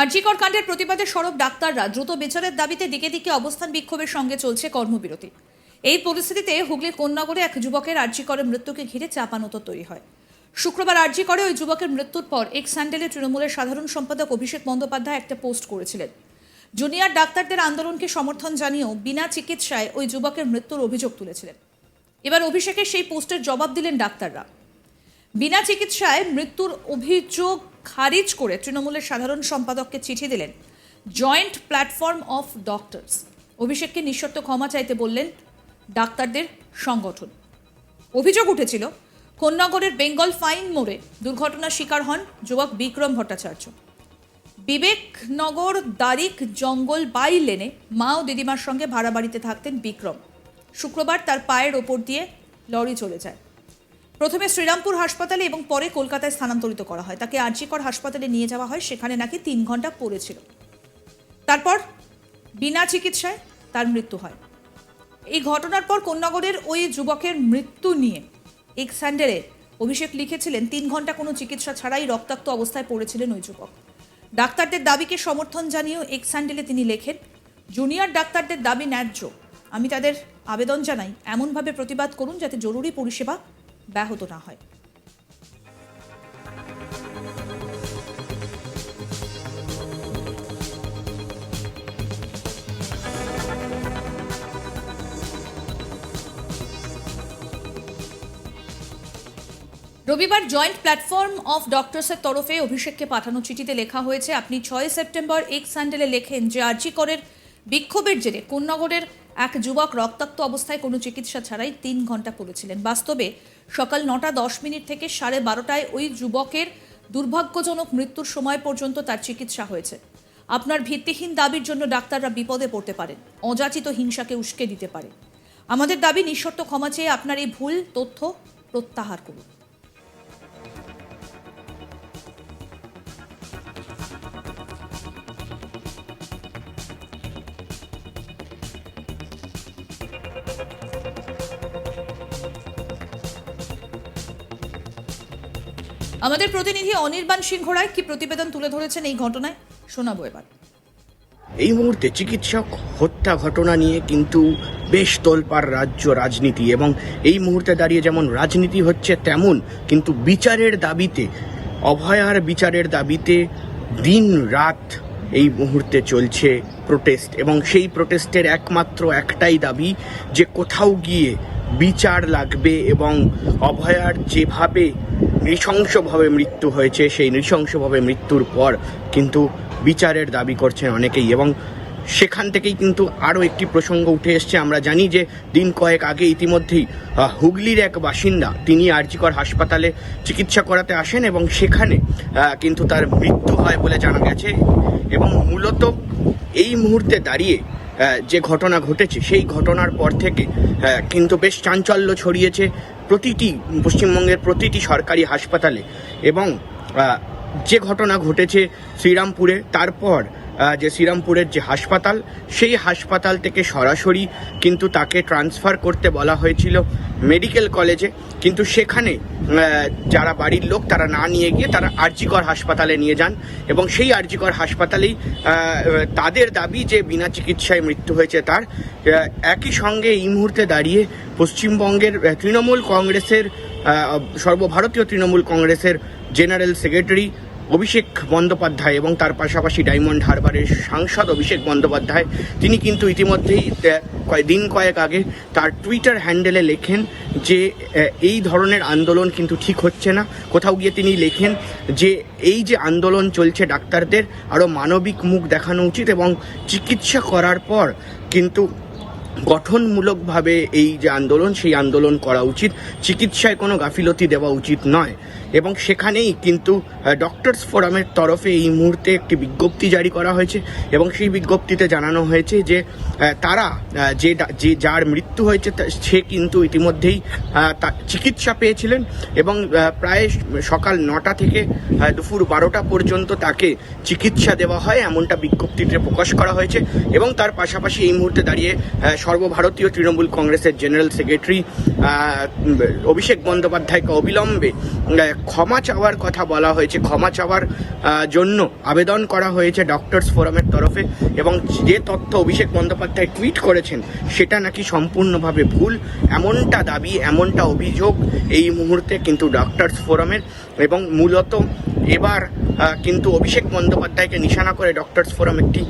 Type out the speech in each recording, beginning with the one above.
আরজিকর কাণ্ডের প্রতিবাদে সরব ডাক্তাররা দ্রুত বিচারের দাবিতে দিকে দিকে অবস্থান বিক্ষোভের সঙ্গে চলছে কর্মবিরতি। এই পরিস্থিতিতে হুগলির কন্যাগরে এক যুবকের আরজিকরের মৃত্যুকে ঘিরে চাপানত তৈরি হয়। শুক্রবার আরজি করে ওই যুবকের মৃত্যুর পর এক স্যান্ডেলে তৃণমূলের সাধারণ সম্পাদক অভিষেক বন্দ্যোপাধ্যায় একটা পোস্ট করেছিলেন। জুনিয়র ডাক্তারদের আন্দোলনকে সমর্থন জানিয়েও বিনা চিকিৎসায় ওই যুবকের মৃত্যুর অভিযোগ তুলেছিলেন। এবার অভিষেকের সেই পোস্টের জবাব দিলেন ডাক্তাররা। বিনা চিকিৎসায় মৃত্যুর অভিযোগ খারিজ করে তৃণমূলের সাধারণ সম্পাদককে চিঠি দিলেন জয়েন্ট প্ল্যাটফর্ম অফ ডক্টরস। অভিষেককে নিঃশর্ত ক্ষমা চাইতে বললেন ডাক্তারদের সংগঠন। অভিযোগ উঠেছিল, কোন্নগরের বেঙ্গল ফাইন মোড়ে দুর্ঘটনার শিকার হন যুবক বিক্রম ভট্টাচার্য। বিবেকনগর দারিক জঙ্গল বাই লেনে মা ও দিদিমার সঙ্গে ভাড়া বাড়িতে থাকতেন বিক্রম। শুক্রবার তার পায়ের ওপর দিয়ে লরি চলে যায়। প্রথমে শ্রীরামপুর হাসপাতালে এবং পরে কলকাতায় স্থানান্তরিত করা হয়। তাকে আরজিকর হাসপাতালে নিয়ে যাওয়া হয়, সেখানে নাকি তিন ঘণ্টা পড়েছিল তারপর বিনা চিকিৎসায় তার মৃত্যু হয়। এই ঘটনার পর কন্যাগরের ওই যুবকের মৃত্যু নিয়ে এক স্যান্ডেলে অভিষেক লিখেছিলেন, তিন ঘণ্টা কোনো চিকিৎসা ছাড়াই রক্তাক্ত অবস্থায় পড়েছিলেন ওই যুবক। ডাক্তারদের দাবিকে সমর্থন জানিয়েও এক স্যান্ডেলে তিনি লেখেন, জুনিয়র ডাক্তারদের দাবি ন্যায্য। আমি তাদের আবেদন জানাই। এমনভাবে প্রতিবাদ করুন যাতে জরুরি পরিষেবা ব্যাহত না হয়। রবিবার জয়েন্ট প্ল্যাটফর্ম অফ ডক্টরসের তরফে অভিষেককে পাঠানো চিঠিতে লেখা হয়েছে, আপনি ছয় সেপ্টেম্বর এক স্যান্ডেলে লেখেন যে আরজি করের বিক্ষোভের জেরে কোন্নগরের এক যুবক রক্তাক্ত অবস্থায় কোনো চিকিৎসা ছাড়াই তিন ঘণ্টা পড়েছিলেন। বাস্তবে সকাল নটা দশ মিনিট থেকে সাড়ে বারোটায় ওই যুবকের দুর্ভাগ্যজনক মৃত্যুর সময় পর্যন্ত তার চিকিৎসা হয়েছে। আপনার ভিত্তিহীন দাবির জন্য ডাক্তাররা বিপদে পড়তে পারেন। অযাচিত হিংসাকে উস্কে দিতে পারে। আমাদের দাবি নিঃশর্ত ক্ষমা চেয়ে আপনার এই ভুল তথ্য প্রত্যাহার করুন। আমাদের প্রতিনিধি অনির্বাণ সিংহ রায় কি প্রতিবেদন তুলে ধরেছেন এই ঘটনায়? শোনাবো এবার। এই মুহূর্তে চিকিৎসক হত্যা ঘটনা নিয়ে কিন্তু বেশ তোলপাড় রাজ্য রাজনীতি এবং এই মুহূর্তে দাঁড়িয়ে যেমন রাজনীতি হচ্ছে তেমন, কিন্তু বিচারের দাবিতে, অভয়ার বিচারের দাবিতে দিন রাত এই মুহূর্তে চলছে প্রোটেস্ট এবং সেই প্রোটেস্টের একমাত্র একটাই দাবি যে কোথাও গিয়ে বিচার লাগবে এবং অভয়ার যেভাবে নৃশংসভাবে মৃত্যু হয়েছে, সেই নৃশংসভাবে মৃত্যুর পর কিন্তু বিচারের দাবি করছেন অনেকেই এবং সেখান থেকেই কিন্তু আরও একটি প্রসঙ্গ উঠে এসছে। আমরা জানি যে দিন কয়েক আগে ইতিমধ্যেই হুগলির এক বাসিন্দা, তিনি আরজিকর হাসপাতালে চিকিৎসা করাতে আসেন এবং সেখানে কিন্তু তার মৃত্যু হয় বলে জানা গেছে। এবং মূলত এই মুহূর্তে দাঁড়িয়ে যে ঘটনা ঘটেছে, সেই ঘটনার পর থেকে কিন্তু বেশ চাঞ্চল্য ছড়িয়েছে প্রতিটি পশ্চিমবঙ্গের প্রতিটি সরকারি হাসপাতালে এবং যে ঘটনা ঘটেছে শ্রীরামপুরে, তারপর যে শ্রীরামপুরের যে হাসপাতাল, সেই হাসপাতাল থেকে সরাসরি কিন্তু তাকে ট্রান্সফার করতে বলা হয়েছিল মেডিকেল কলেজে কিন্তু সেখানে যারা বাড়ির লোক, তারা না নিয়ে গিয়ে তারা আরজিকর হাসপাতালে নিয়ে যান এবং সেই আরজিকর হাসপাতালেই তাদের দাবি যে বিনা চিকিৎসায় মৃত্যু হয়েছে তার একই সঙ্গে এই মুহূর্তে দাঁড়িয়ে পশ্চিমবঙ্গের তৃণমূল কংগ্রেসের সর্বভারতীয় তৃণমূল কংগ্রেসের জেনারেল সেক্রেটারি অভিষেক বন্দ্যোপাধ্যায় এবং তার পাশাপাশি ডায়মন্ড হারবারের সাংসদ অভিষেক বন্দ্যোপাধ্যায়, তিনি কিন্তু ইতিমধ্যেই দিন কয়েক আগে তার টুইটার হ্যান্ডেলে লেখেন যে এই ধরনের আন্দোলন কিন্তু ঠিক হচ্ছে না। কোথাও গিয়ে তিনি লেখেন যে, এই যে আন্দোলন চলছে ডাক্তারদের আরও মানবিক মুখ দেখানো উচিত এবং চিকিৎসা করার পর কিন্তু গঠনমূলকভাবে এই যে আন্দোলন, সেই আন্দোলন করা উচিত। চিকিৎসায় কোনো গাফিলতি দেওয়া উচিত নয়। এবং সেখানেই কিন্তু ডক্টরস ফোরামের তরফে এই মুহূর্তে একটি বিজ্ঞপ্তি জারি করা হয়েছে এবং সেই বিজ্ঞপ্তিতে জানানো হয়েছে যে তারা যে যে যার মৃত্যু হয়েছে সে কিন্তু ইতিমধ্যেই চিকিৎসা পেয়েছিলেন এবং প্রায় সকাল নটা থেকে দুপুর বারোটা পর্যন্ত তাকে চিকিৎসা দেওয়া হয় এমনটা বিজ্ঞপ্তিতে প্রকাশ করা হয়েছে এবং তার পাশাপাশি এই মুহূর্তে দাঁড়িয়ে সর্বভারতীয় তৃণমূল কংগ্রেসের জেনারেল সেক্রেটারি অভিষেক বন্দ্যোপাধ্যায়কে অবিলম্বে ক্ষমা চাওয়ার কথা বলা হয়েছে। ক্ষমা চাওয়ার জন্য আবেদন করা হয়েছে ডক্টরস ফোরামের তরফে এবং যে তথ্য অভিষেক বন্দ্যোপাধ্যায় টুইট করেছেন, সেটা নাকি সম্পূর্ণভাবে ভুল। এমনটা দাবি, এমনটা অভিযোগ এই মুহূর্তে কিন্তু ডক্টরস ফোরামের এবং মূলত এবার কিন্তু অভিষেক বন্দ্যোপাধ্যায়কে নিশানা করে ডক্টরস ফোরাম একটি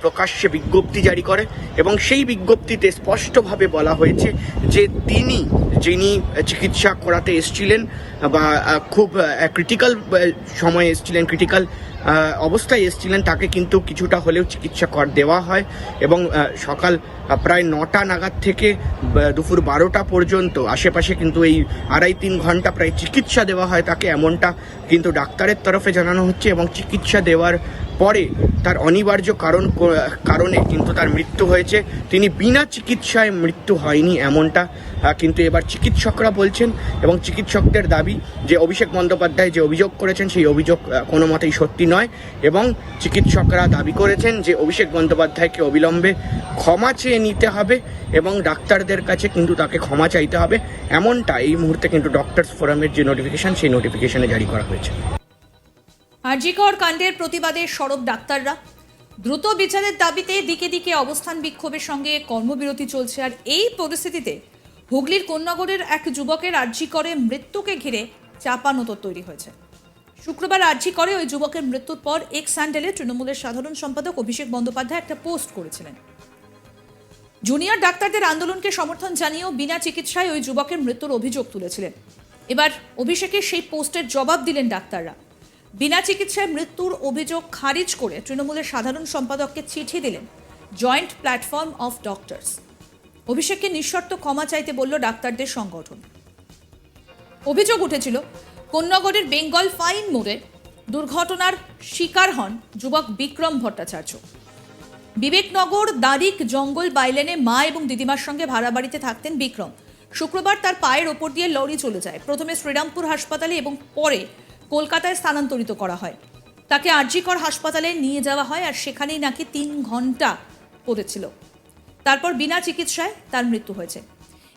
প্রকাশ্যে বিজ্ঞপ্তি জারি করে এবং সেই বিজ্ঞপ্তিতে স্পষ্টভাবে বলা হয়েছে যে তিনি, যিনি চিকিৎসা করাতে এসছিলেন বা খুব ক্রিটিক্যাল সময়ে এসছিলেন ক্রিটিক্যাল অবস্থায় এসেছিলেন, তাকে কিন্তু কিছুটা হলেও চিকিৎসা কর দেওয়া হয় এবং সকাল প্রায় নটা নাগাদ থেকে দুপুর বারোটা পর্যন্ত আশেপাশে কিন্তু এই আড়াই তিন ঘণ্টা প্রায় চিকিৎসা দেওয়া হয় তাকে, এমনটা কিন্তু ডাক্তারের তরফে জানানো হচ্ছে এবং চিকিৎসা দেওয়ার পরে তার অনিবার্য কারণ কারণে কিন্তু তার মৃত্যু হয়েছে। তিনি বিনা চিকিৎসায় মৃত্যু হয়নি এমনটা কিন্তু এবার চিকিৎসকরা বলছেন এবং চিকিৎসকদের দাবি যে অভিষেক বন্দ্যোপাধ্যায় যে অভিযোগ করেছেন সেই অভিযোগ কোনো মতেই সত্যি নয় এবং চিকিৎসকরা দাবি করেছেন যে অভিষেক বন্দ্যোপাধ্যায়কে অবিলম্বে ক্ষমা চেয়ে নিতে হবে এবং ডাক্তারদের কাছে কিন্তু তাকে ক্ষমা চাইতে হবে। এমনটা এই মুহূর্তে কিন্তু ডক্টরস ফোরামের যে নোটিফিকেশন সেই নোটিফিকেশনে জারি করা হয়েছে। আরজিকর কাণ্ডের প্রতিবাদে সরব ডাক্তাররা। দ্রুত বিচারের দাবিতে দিকে দিকে অবস্থান বিক্ষোভের সঙ্গে কর্মবিরতি চলছে আর এই পরিস্থিতিতে হুগলির কোন্নগরের এক যুবকের আর্জি করে মৃত্যুকে ঘিরে চাপানোতর তৈরি হয়েছে। শুক্রবার আর্জি করে ওই যুবকের মৃত্যুর পর এক স্যান্ডেলে তৃণমূলের সাধারণ সম্পাদক অভিষেক বন্দ্যোপাধ্যায় একটা পোস্ট করেছিলেন। জুনিয়র ডাক্তারদের আন্দোলনকে সমর্থন জানিয়েও বিনা চিকিৎসায় ওই যুবকের মৃত্যুর অভিযোগ তুলেছিলেন। এবার অভিষেকের সেই পোস্টের জবাব দিলেন ডাক্তাররা। বিনা চিকিৎসায় মৃত্যুর অভিযোগ খারিজ করে তৃণমূলের সাধারণ সম্পাদককে চিঠি দিলেন জয়েন্ট প্ল্যাটফর্ম অফ ডক্টরস। অভিষেককে নিঃশর্ত ক্ষমা চাইতে বলল ডাক্তারদের সংগঠন। অভিযোগ উঠেছিল, কোন্নগরের বেঙ্গল ফাইন মোড়ে দুর্ঘটনার শিকার হন যুবক বিক্রম ভট্টাচার্য। বিবেকনগর দারিক জঙ্গল বাইলেনে মা এবং দিদিমার সঙ্গে ভাড়া বাড়িতে থাকতেন বিক্রম। শুক্রবার তার পায়ের ওপর দিয়ে লরি চলে যায়। প্রথমে শ্রীরামপুর হাসপাতালে এবং পরে কলকাতায় স্থানান্তরিত করা হয়। তাকে আরজিকর হাসপাতালে নিয়ে যাওয়া হয় আর সেখানেই নাকি তিন ঘণ্টা পড়েছিল। তারপর বিনা চিকিৎসায় তার মৃত্যু হয়েছে।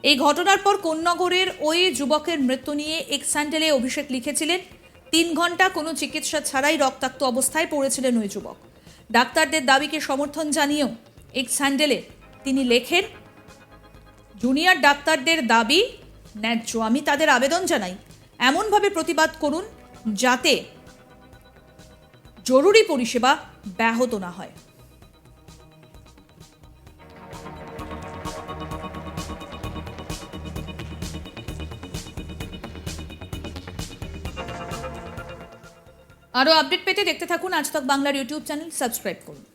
এই ঘটনার পর কোন্নগরের ওই যুবকের মৃত্যু নিয়ে এক স্যান্ডেলে অভিষেক লিখেছিলেন, তিন ঘণ্টা কোনো চিকিৎসা ছাড়াই রক্তাক্ত অবস্থায় পড়েছিলেন ওই যুবক। ডাক্তারদের দাবিকে সমর্থন জানিয়েও এক স্যান্ডেলে তিনি লেখেন, জুনিয়র ডাক্তারদের দাবি, ন্যায্য। আমি তাদের আবেদন জানাই। এমনভাবে প্রতিবাদ করুন যাতে জরুরি পরিষেবা ব্যাহত না হয়। আরও আপডেট পেতে দেখতে থাকুন আজ তক বাংলার ইউটিউব চ্যানেল, সাবস্ক্রাইব করুন।